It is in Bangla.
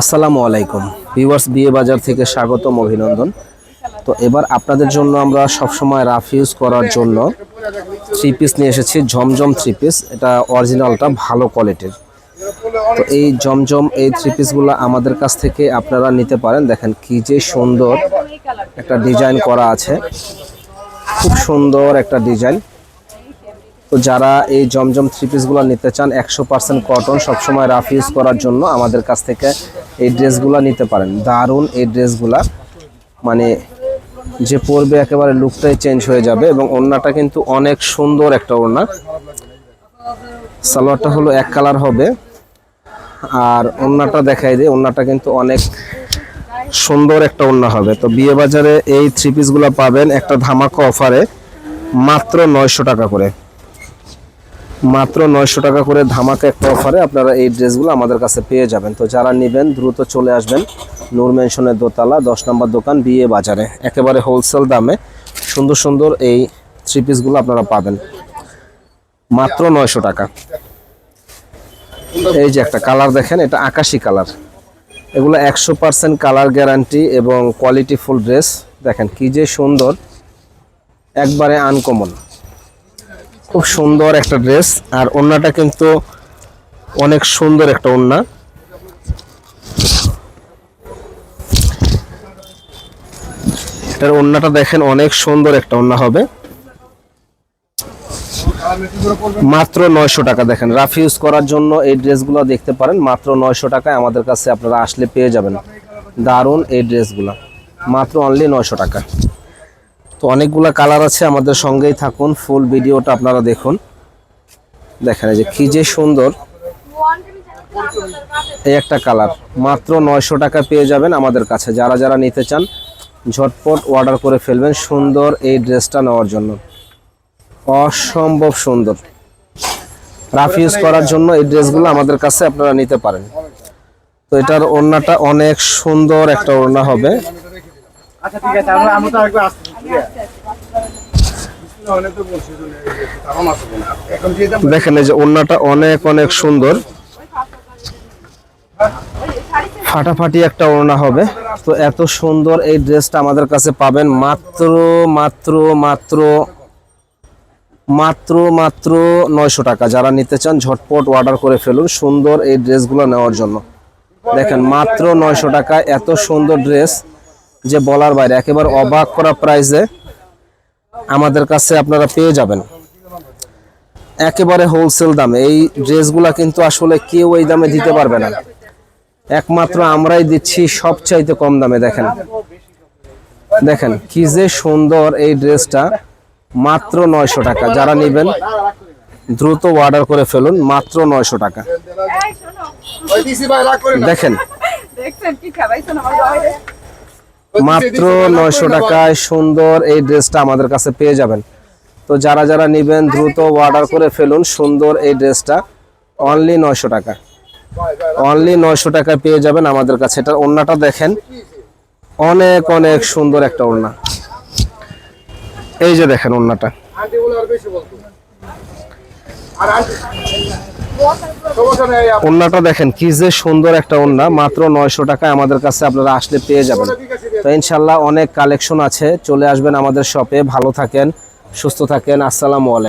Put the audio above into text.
আসসালামু আলাইকুম। ভিউয়ার্স, বিয়ে বাজার থেকে স্বাগতম অভিনন্দন। তো এবার আপনাদের জন্য আমরা সবসময় রাফ ইউজ করার জন্য থ্রি পিস নিয়ে এসেছি ঝমঝম থ্রি পিস এটা অরিজিনালটা ভালো কোয়ালিটির তো এই জমজম, এই থ্রি পিসগুলো আমাদের কাছ থেকে আপনারা নিতে পারেন। দেখেন কি যে সুন্দর একটা ডিজাইন করা আছে। খুব সুন্দর একটা ডিজাইন তো যারা এই জমজম থ্রি পিসগুলো নিতে চান, একশো পার্সেন্ট কটন সবসময় রাফ ইউজ করার জন্য আমাদের কাছ থেকে এই ড্রেসগুলো নিতে পারেন। দারুণ এই ড্রেসগুলা মানে যে পরবে একেবারে লুকটাই চেঞ্জ হয়ে যাবে এবং ওড়নাটা কিন্তু অনেক সুন্দর একটা ওড়না। সালোয়ারটা হলো এক কালার হবে। আর ওড়নাটা দেখাই দিই, ওড়নাটা কিন্তু অনেক সুন্দর একটা ওড়না হবে। তো বিয়ে বাজারে এই থ্রি পিসগুলো পাবেন একটা ধামাকা অফারে মাত্র নয়শো টাকা করে। মাত্র নয়শো টাকা করে ধামাকা একটা অফারে আপনারা এই ড্রেসগুলো আমাদের কাছে পেয়ে যাবেন। তো যারা নেবেন, দ্রুত চলে আসবেন নূর মেনশনের দোতলা, দশ নম্বর দোকান, বিয়ে বাজারে। একেবারে হোলসেল দামে সুন্দর সুন্দর এই থ্রি পিসগুলো আপনারা পাবেন। মাত্র নয়শো টাকা। এই যে একটা কালার দেখেন, এটা আকাশি কালার এগুলো একশো পার্সেন্ট কালার গ্যারান্টি এবং কোয়ালিটি ফুল ড্রেস দেখেন কি যে সুন্দর, একবারে আনকমন খুব সুন্দর একটা ড্রেস, আর ওড়নাটা কিন্তু অনেক সুন্দর একটা ওড়না এটার ওড়নাটা দেখেন, অনেক সুন্দর একটা ওড়না হবে। মাত্র নয়শো টাকা দেখেন। রাফ ইউজ করার জন্য এই ড্রেসগুলো দেখতে পারেন, মাত্র নয়শো টাকায় আমাদের কাছে আপনারা আসলে পেয়ে যাবেন। দারুণ এই ড্রেসগুলো। মাত্র অনলি নয়শো টাকা। তো অনেকগুলো কালার আছে, আমাদের সঙ্গেই থাকুন। ফুল ভিডিওটা আপনারা দেখুন। দেখেন যে কি যে সুন্দর। এই একটা কালার। মাত্র নয়শো টাকা পেয়ে যাবেন আমাদের কাছে। যারা যারা নিতে চান, ঝটপট অর্ডার করে ফেলবেন সুন্দর এই ড্রেসটা নেওয়ার জন্য। অসম্ভব সুন্দর। রাফ ইউজ করার জন্য এই ড্রেসগুলো আমাদের কাছে আপনারা নিতে পারেন। তো এটার ওড়নাটা অনেক সুন্দর একটা ওড়না হবে। আচ্ছা ঠিক আছে, আমরা আমরা তো আসব দেখেন এই যে ওড়নাটা অনেক অনেক সুন্দর। ফাটাফাটি একটা ওড়না হবে। তো এত সুন্দর এই ড্রেসটা আমাদের কাছে পাবেন। মাত্র মাত্র মাত্র মাত্র মাত্র নয়শো টাকা। যারা নিতে চান, ঝটপট অর্ডার করে ফেলুন সুন্দর এই ড্রেসগুলো নেওয়ার জন্য। দেখেন, মাত্র নয়শো টাকা এত সুন্দর ড্রেস যে বলার বাইরে। একেবারে অবাক করা প্রাইসে আমাদের কাছে আপনারা পেয়ে যাবেন। একেবারে হোলসেল দামে। এই ড্রেসগুলা কিন্তু আসলে কেউ এই দামে দিতে পারবে না। একমাত্র আমরাই দিচ্ছি সবচাইতে কম দামে দেখেন। দেখেন কি যে সুন্দর এই ড্রেসটা মাত্র নয়শো টাকা। যারা নেবেন দ্রুত অর্ডার করে ফেলুন মাত্র নয়শো টাকা। দেখেন দেখছেন কি খাবাইছেন আমার বাইরে মাত্র নয়শো টাকায় সুন্দর এই ড্রেসটা আমাদের কাছে পেয়ে যাবেন। তো যারা যারা নেবেন দ্রুত অর্ডার করে ফেলুন সুন্দর এই ড্রেসটা। অনলি নয়শো টাকা অনলি নয়শো টাকায় পেয়ে যাবেন আমাদের কাছে। এটার ওড়নাটা দেখেন। অনেক অনেক সুন্দর একটা ওড়না। এই যে দেখেন ওড়নাটা। ওড়নাটা দেখেন কি যে সুন্দর একটা ওড়না। মাত্র নয়শো টাকায় আমাদের কাছে আপনারা আসলে পেয়ে যাবেন। তো ইনশাল্লাহ অনেক কালেকশন আছে। চলে আসবেন আমাদের শপে ভালো থাকেন, সুস্থ থাকেন। আসসালামু আলাইকুম।